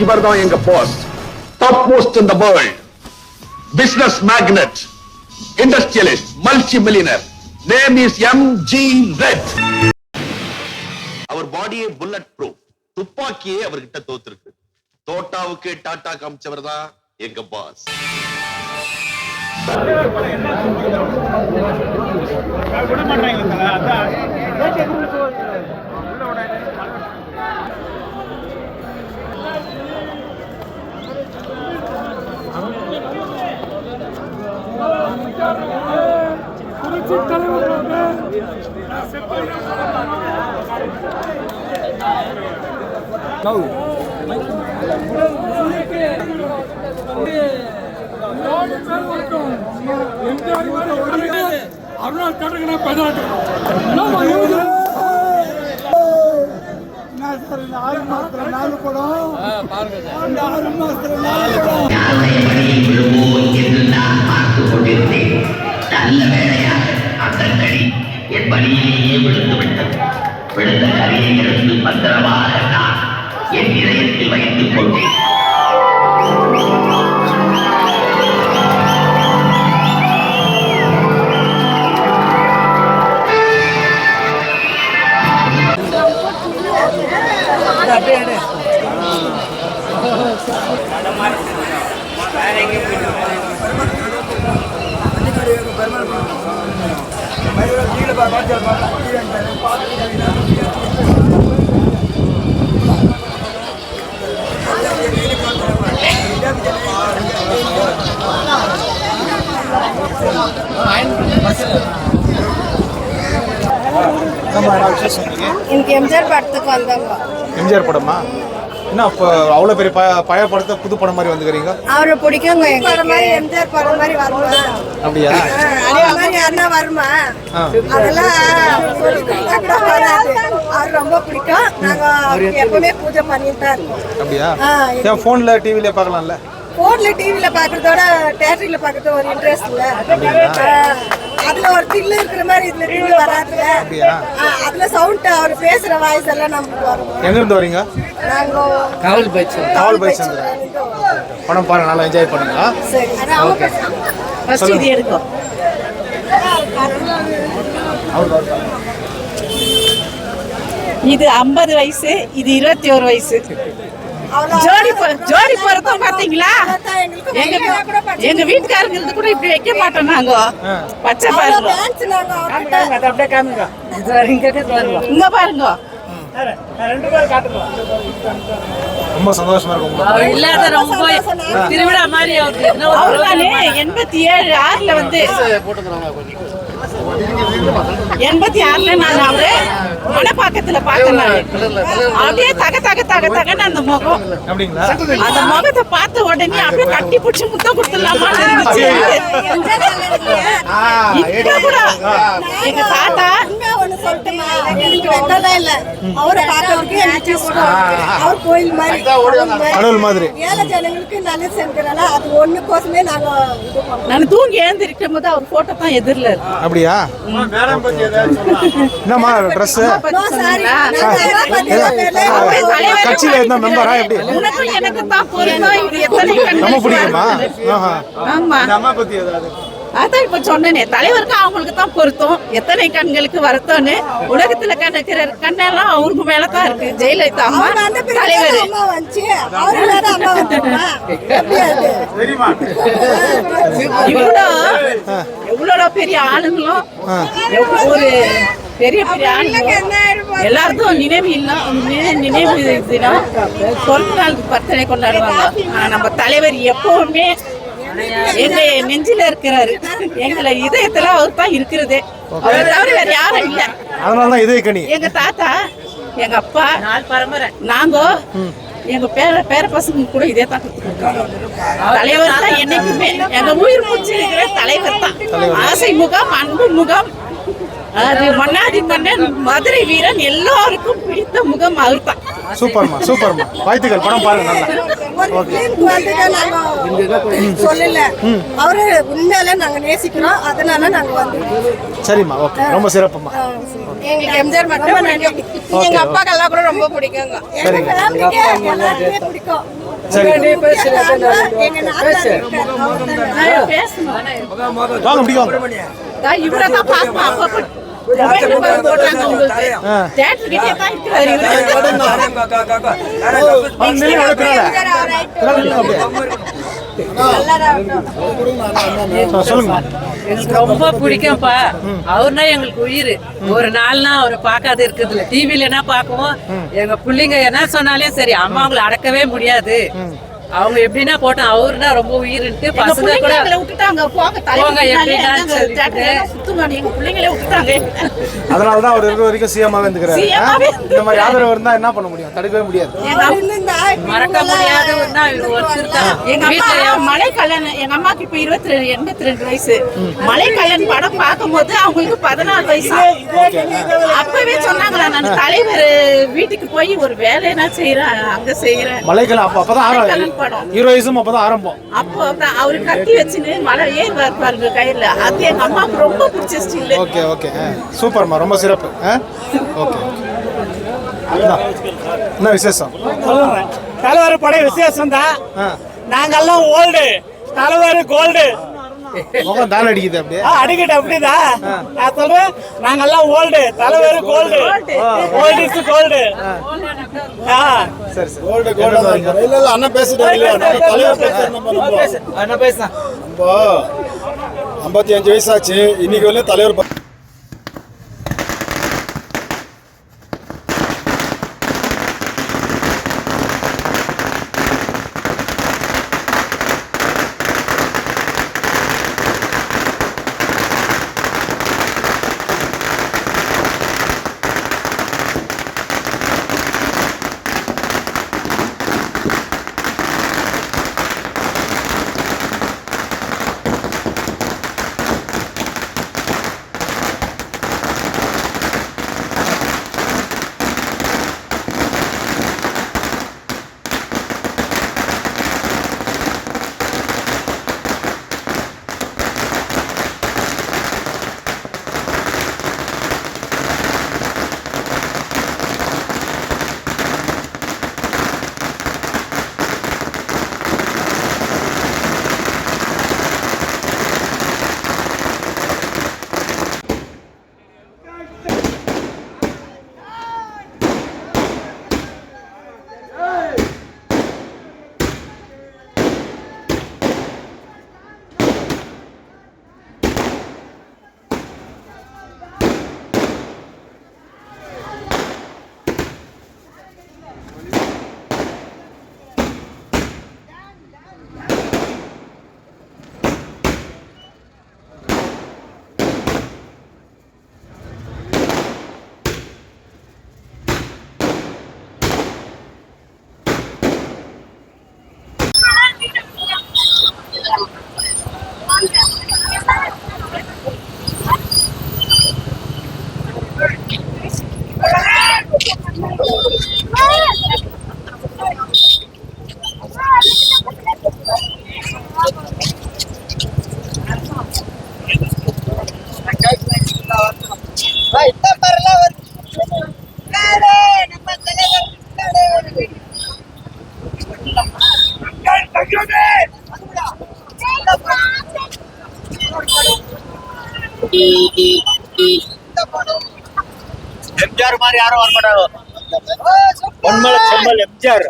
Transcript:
இவர்தான் எங்க boss top most in the world business magnate industrialist multi millionaire name is M G Red அவர் பாடியே bullet proof துப்பாக்கியே அவர்கிட்ட தோத்துருக்கு. தோட்டாவுக்கு tata காமிச்சவர் தான் எங்க pass அருணாள் தடகன பதினெட்டு என்னம்மா ஆறு மாசத்துல நாலு படம் இந்த ஆறு மாசத்துல நாலு படம் நல்ல வேளையாக அந்த கடி என் வழியிலேயே விழுந்து விட்டது விழுந்த கரியை இருந்து பத்திரமாக நான் என் இதயத்தில் வைத்துக் கொண்டேன். எனக்கு எம்ஜிஆர் படத்துக்கு வந்தாங்க. எம்ஜிஆர் படமா? என்ன இப்போ அவ்வளோ பெரிய ப பழைய படத்தை புது படம் மாதிரி வந்துக்கிறீங்க? அவரை மாதிரி எம்ஜிஆர் படம் மாதிரி வருமா? அப்படியா? அதே மாதிரி யாருன்னா வருமா. அதெல்லாம் அவர் ரொம்ப பிடிக்கும். நாங்க அவருக்கு எப்பவுமே பூஜை பண்ணிட்டு தான் இருக்கோம். அப்படியா? ஏன் ஃபோனில் டிவியில் பார்க்கலாம்ல. போன்ல டிவில பாக்குறதோட தேட்டர்ல பாக்குறது ஒரு இன்ட்ரெஸ்ட் இல்ல. அதுல ஒரு தில்லு இருக்கிற மாதிரி இதுல தில்லு வராதுல. அதுல சவுண்ட் அவர் பேசுற வாய்ஸ் எல்லாம் நமக்கு வரும். எங்கேருந்து வரீங்க? நாங்க காவல் பைக் சந்திரா படம் பாருங்க நல்லா என்ஜாய் பண்ணுங்க. அவங்க ஃபர்ஸ்ட் இது எடுக்கும். இது 50 வயசு இது இருபத்தி ஒரு வயசு. ஜோடி ஜோடி பொருத்தம் பாத்தீங்களா? எங்க எங்க வீட்டுக்காரங்களுக்கு கூட இப்படி வைக்க மாட்டோம் நாங்க. பச்சை பாருங்க. இங்க பாருங்க. ரொம்ப சந்தோஷமா இருக்கும் உங்களுக்கு இல்லாத ரொம்ப திருவிழா மாதிரி எண்பத்தி ஏழு ஆறுல வந்து எண்பத்தி ஆறுல நான் அவரு மணப்பாக்கத்துல பார்த்தேன். அப்படியே தக தக தக தகன்னு அந்த முகம். அப்படிங்களா? அந்த முகத்தை பார்த்த உடனே அப்படியே கட்டி பிடிச்சி முத்தம் கொடுத்துடலாமான்னு இருந்துச்சு. இப்ப கூட. எங்க தாத்தா சொல்லட்டுமா? எங்களுக்கு வெட்டலாம் இல்ல. அவரை பார்க்கறதுக்கு எனக்கு இஷ்டம். அவர் கோயில் மாதிரி, கடவுள். ஏழை ஜனங்களுக்கு நல்லது செஞ்சுக்கிறனால அது ஒண்ணுக்கோசமே நாங்க. நான் தூங்கி எழுந்திருக்கும் போது அவர் போட்டோ தான் எதிரில் இருக்கு. அப்படியா? என்னம்மா ட்ரெஸ். கட்சியில இருந்த மெம்பரா எப்படி? கண்கள் பிடிக்குமா. ஆமா. அம்மா பத்தி ஏதாவது? அதான் இப்ப சொன்னேனே தலைவருக்கு அவங்களுக்கு தான் பொருத்தம். எத்தனை கண்களுக்கு வருத்தம்னு உலகத்துல கணக்கிற கண்ணெல்லாம் அவருக்கு மேலதான் இருக்கு. ஜெயலலிதா அம்மா தலைவர்? இவ்வளோ எவ்வளோ பெரிய ஆளுங்களும் ஒரு பெரிய பெரிய ஆளுங்க எல்லாருக்கும் நினைவு இல்லம் நினை- நினைவு தினம். பிறந்த நாள் பர்த்டே கொண்டாடுவாங்க நம்ம தலைவர் எப்பவுமே எங்க நெஞ்சில இருக்கிறாரு. எங்களை இதயத்துல அவர் தான் இருக்கிறதே. அவரை தவிர வேற யாரும் இல்ல. அதனால தான் இதய கனி. எங்க தாத்தா எங்க அப்பா நாங்க எங்க பேர பேர பசங்க கூட இதே தான். தலைவர் தான் என்னைக்குமே. எங்க உயிர் மூச்சு இருக்கிற தலைவர் தான். ஆசை முகம் அன்பு முகம். மன்னாதி மன்னன் மதுரை வீரன் எல்லாருக்கும் பிடித்த முகம் அவர் தான் சூப்பர்மா சூப்பர்மா வாழ்த்துக்கள் படம் பாருங்க நல்லா. சொல்லல. அவரு உண்மையில நாங்க நேசிக்கிறோம். அதனால நாங்க வந்து சரிம்மா ஓகே. ரொம்ப சிறப்புமா எங்களுக்கு எம்ஜிஆர் மட்டும் எங்க அப்பாக்கெல்லாம் கூட ரொம்ப பிடிக்குங்க. பிடிக்கும். வாங்க இவரை தான் பார்ப்பேன் ரொம்ப பிடிக்கும்ப்பா. அவர்னா எங்களுக்கு உயிர். ஒரு நாள்னா அவரை பார்க்காத இருக்குது இல்ல டிவில என்ன பார்க்குவோம்? எங்க பிள்ளைங்க என்ன சொன்னாலே சரி அம்மா அவங்கள அடக்கவே முடியாது. அவங்க எப்படின்னா போட்டோம் அவருனா ரொம்ப உயிர்ன்ட்டு எங்க பசங்க கூட விட்டுட்டாங்க. போங்க அதனால தான் அவர் இருக்கிற வரைக்கும் சிஎம்மாவே இருந்துக்கிறாரு. இந்த மாதிரி ஆதரவு இருந்தா என்ன பண்ண முடியும்? தடுக்கவே முடியாது. மறக்க முடியாத எங்க அம்மா வீட்டுல மலை கல்யாணம் எங்க அம்மாக்கு இப்ப இருபத்தி ரெண்டு எண்பத்தி ரெண்டு வயசு. மலை கல்யாணம் படம் பார்க்கும்போது அவங்களுக்கு பதினாலு வயசு. அப்பவே சொன்னாங்களா நான் தலைவர் வீட்டுக்கு போய் ஒரு வேலைனா செய்யறேன் அங்க செய்யறேன் மலைக்கெல்லாம் அப்போ அப்பதான் படம். ஹீரோயிசம் அப்பதான் ஆரம்பம். அப்போ அவரு கட்டி வச்சுன்னு மலை ஏன் பாருங்க கையில அது எங்க அம்மாவுக்கு ரொம்ப பிடிச்ச ஸ்டில் ஓகே ஓகே. ஆ, சூப்பர்மா ரொம்ப சிறப்பு. ஆ ஓகே. என்ன விசேஷம்? தலைவர் படை விசேஷம் தான் ஆ. நாங்கெல்லாம் ஓல்டு. தலைவர் கோல்டு. முகம் தாள் அடிக்குது அப்படியே. அடிக்கட்டு அப்படிதான். நான் சொல்றேன் நாங்கெல்லாம் ஓல்டு தலைவர் கோல்டு. ஓல்டு. இஸ் கோல்டு ஆ. சரி சரி. கோல்டு கோல்டு இல்ல இல்ல நம்புவோம். என்ன பேசுனா நம்ம ஐம்பத்தி அஞ்சு வயசாச்சு. இன்னைக்கு வந்து தலைவர் ப- எம்ஜிஆர் மாதிரி யாரும் வர மாட்டாங்க பொன்மலை செம்மல் எம்ஜிஆர்